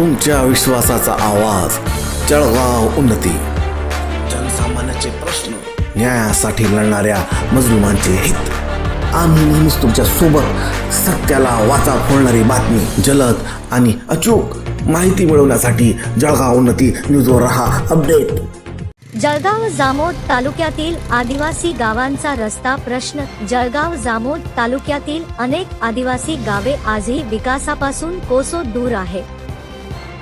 तुमच्या विश्वासाचा आवाज. जळगाव उन्नती. जनसामान्याचे प्रश्न न्यायासाठी लढणाऱ्या मजलुमांचे हित. आम्ही नेहमीच तुमच्यासोबत सत्याला वाचा फोडणारी बातमी जलद आणि अचूक माहिती मिळवण्यासाठी जळगाव उन्नती न्यूजवर रहा अपडेट. जळगाव जामोद तालुक्यातील आदिवासी गावांचा रस्ता प्रश्न. जळगाव जामोद तालुक्यातील अनेक आदिवासी गावे आजही विकासापासून कोसो दूर आहे.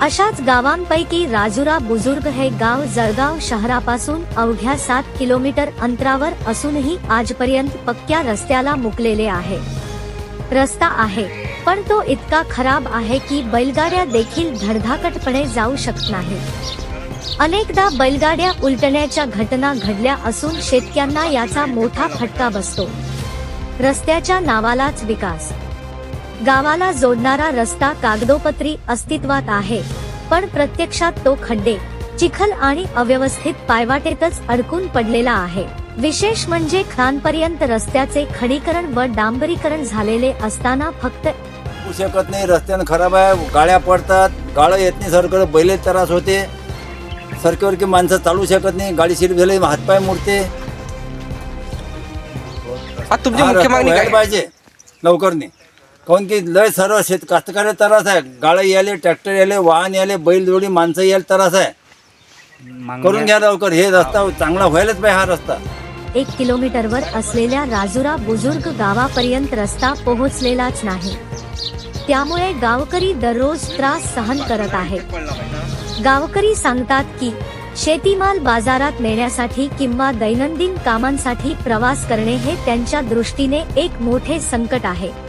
अशाच गावांपैकी राजुरा बुजुर्ग हे गाव जळगाव शहरापासून अवघ्या सात किलोमीटर अंतरावर असूनही आजपर्यंत पक्क्या रस्त्याला मुकलेले आहे. रस्ता आहे पण तो इतका खराब आहे की बैलगाड्या देखील धडधाकटपणे जाऊ शकत नाही. अनेकदा बैलगाड्या उलटण्याच्या घटना घडल्या असून शेतकऱ्यांना याचा मोठा फटका बसतो. रस्त्याच्या नावालाच विकास. गावाला जोडणारा रस्ता कागदोपत्री अस्तित्वात आहे. पण प्रत्यक्षात तो खड्डे चिखल आणि अव्यवस्थित पायवाटेतच अडकून पडलेला आहे. विशेष म्हणजे खानपर्यंत रस्त्याचे खडीकरण व डांबरीकरण झालेले असताना फक्त होऊ शकत नाही. रस्त्यानं खराब आहे गाड्या पडतात गाळं येत नाही सरकडे बैले त्रास होते. सरकीवर की माणसं चालू शकत नाही गाडी सीट झाली हातपाय मोडते. आता तुमची मुख्य मागणी काय? पाहिजे. लवकर नाही. काऊन की लय सर्व शेत कास्तकार्य त्रास आहे. गाळं याले ट्रॅक्टर याले वाहन याले बैल जोडी माणसं यायला त्रास आहे. करून घ्या लवकर. हे रस्ता चांगला व्हायलाच पाहिजे हा रस्ता. एक किलोमीटरवर असलेल्या राजुरा बुजुर्ग गावापर्यंत रस्ता पोहोचलेलाच नाही. त्यामुळे गावकरी दररोज त्रास सहन करत आहेत. गावकरी सांगतात की शेतीमाल बाजारात नेण्यासाठी किंवा दैनंदिन कामांसाठी प्रवास करणे हे त्यांच्या दृष्टीने एक मोठे संकट आहे.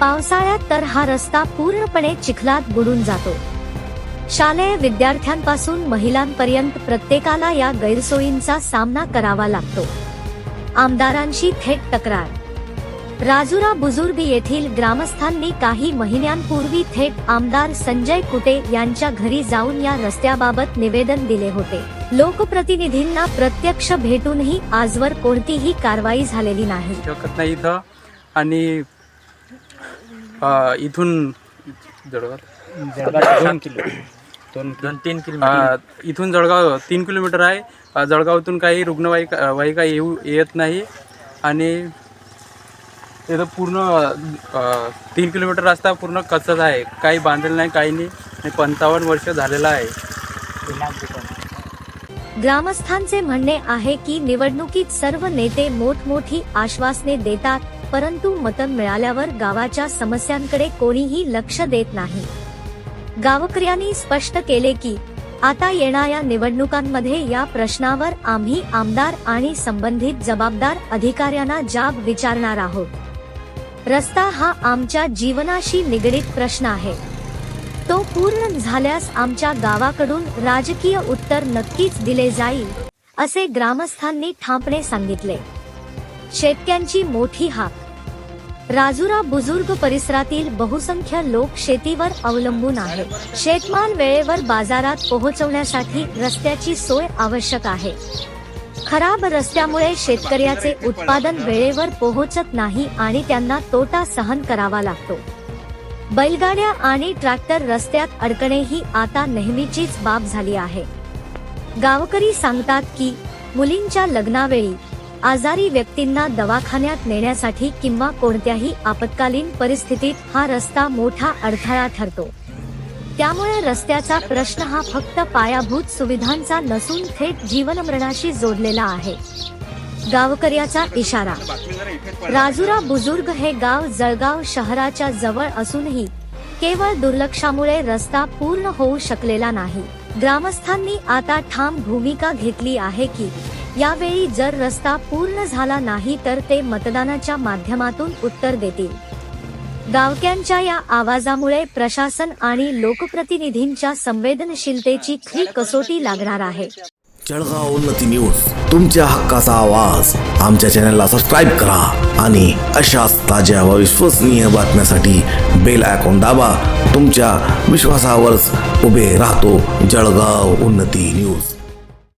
पावसाळ्यात तर हा रस्ता पूर्णपणे चिखलात बुडून जातो. शालेय विद्यार्थ्यांपासून महिलांपर्यंत प्रत्येकाला या गैरसोयींचा सामना करावा लागतो. आमदारांशी थेट तक्रार. राजुरा बुजुर्ग येथील ग्रामस्थांनी काही महिन्यांपूर्वी थेट आमदार संजय कुटे यांच्या घरी जाऊन या रस्त्याबाबत निवेदन दिले होते. लोकप्रतिनिधींना प्रत्यक्ष भेटूनही आजवर कोणतीही कारवाई झालेली नाही. शकत नाही इथं आणि अं, इथून जळगाव. दोन किलो. दोन दोन तीन किलो. इथून जळगाव तीन किलोमीटर आहे. अं, जळगावातून काही रुग्णवाहिका वाहिका येऊ येत नाही. आणि इथं पूर्ण अं, तीन किलोमीटर रस्ता पूर्ण कच्चाच आहे. काही बांधलेलं नाही काही नाही. आणि पंचावन्न वर्ष झालेलं आहे. ग्रामस्थांचे म्हणणे आहे की निवडणुकीत सर्व नेते मोठमोठी आश्वासने देतात परंतु मतं मिळाल्यावर गावाच्या समस्यांकडे कोणीही लक्ष देत नाही. गावकऱ्यांनी स्पष्ट केले की आता येणाऱ्या निवडणुकांमध्ये या प्रश्नावर आम्ही आमदार आणि संबंधित जबाबदार अधिकाऱ्यांना जाब विचारणार आहोत. रस्ता हा आमच्या जीवनाशी निगडीत प्रश्न आहे. तो पूर्ण झाल्यास आमच्या गावाकडून राजकीय उत्तर नक्कीच दिले जाईल असे ग्रामस्थांनी ठामपणे सांगितले. शेतक्यांची मोठी हाक. राजुरा बुजुर्ग परिसरातील बहुसंख्य लोक शेतीवर अवलंबून आहेत शेतमाल वेळेवर बाजारात पोहोचवण्यासाठी रस्त्याची सोय आवश्यक आहे. खराब रस्त्यामुळे शेतकऱ्याचे उत्पादन वेळेवर पोहोचत नाही आणि त्यांना तोटा सहन करावा लागतो. बैलगाड्या आणि ट्रॅक्टर रस्त्यात अडकणे ही आता नेहमीचीच बाब झाली आहे. गावकरी सांगतात की मुलींच्या लग्नावेळी आजारी व्यक्तींना दवाखान्यात नेण्यासाठी किंवा कोणत्याही आपत्कालीन परिस्थितीत हा रस्ता मोठा अडथळा ठरतो. त्यामुळे रस्त्याचा प्रश्न हा फक्त पायाभूत सुविधांचा नसून थेट जीवनमरणाशी जोडलेला आहे. गावकऱ्याचा इशारा. राजुरा बुजुर्ग हे गाव जळगाव शहराच्या जवळ असूनही केवळ दुर्लक्षामुळे रस्ता पूर्ण होऊ शकलेला नाही. ग्रामस्थांनी आता ठाम भूमिका घेतली आहे की यावेळी जर रस्ता पूर्ण झाला नाही तर ते मतदानाच्या माध्यमातून उत्तर देतील. गावक्यांच्या या आवाजामुळे प्रशासन आणि लोकप्रतिनिधींच्या संवेदनशीलतेची खरी कसोटी लागणार आहे. जळगाव उन्नती न्यूज तुमच्या हक्काचा आवाज. आमच्या चॅनलला सबस्क्राईब करा आणि अशाच ताज्या व विश्वसनीय बातम्यासाठी बेल आयकॉन दाबा. तुमच्या विश्वासावरच उभे राहतो जळगाव उन्नती न्यूज.